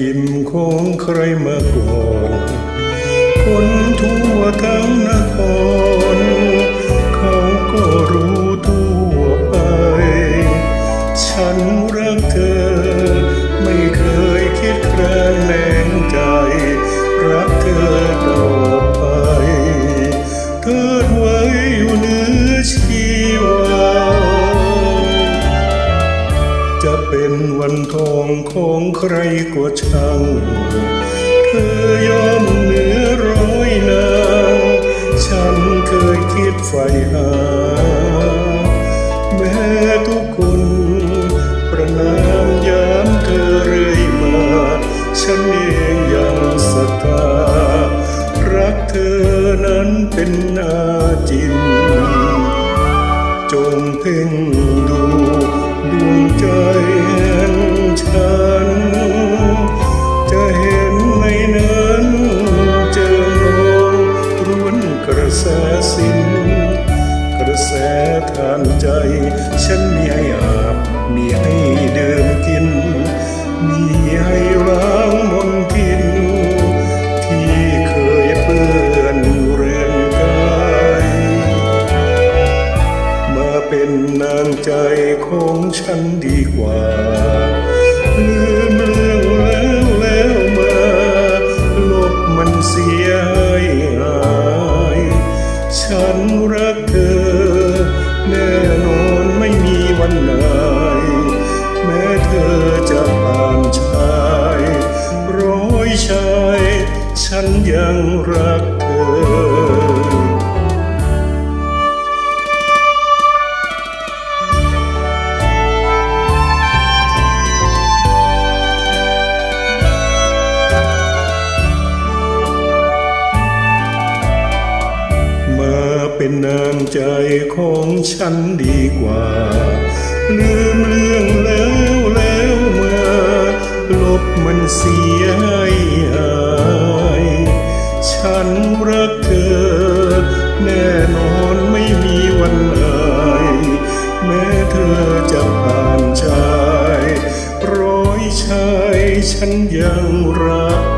หิมของใครมาก่อน คนทั่วทั้งนคร เขาก็รู้ตัวไป ฉันรักเธอ ไม่เคยคิดใคร ใครก็ช่างเธอยอมเหนือร้อยนางฉันเคยคิดใฝ่หา แม้ทุกคนประนามยามเธอเรื่อยมา ฉันเองยังศรัทธารักเธอนั้นเป็นนาจิน จงเพ่ง ของฉันดีกว่า ลืมเรื่องแล้วแล้วมาลบมันเสียให้หายฉันรักเธอ แน่นอนไม่มีวันไหน แม้เธอจะผ่านชาย ร้อยชาย ฉันยังรัก เป็นนางใจของฉันดีกว่า ลืมเรื่องแล้วแล้วมา ลบมันเสียให้หายฉันรักเธอ แน่นอนไม่มีวันไหนแม้เธอจะผ่านชาย ร้อยชายฉันยังรัก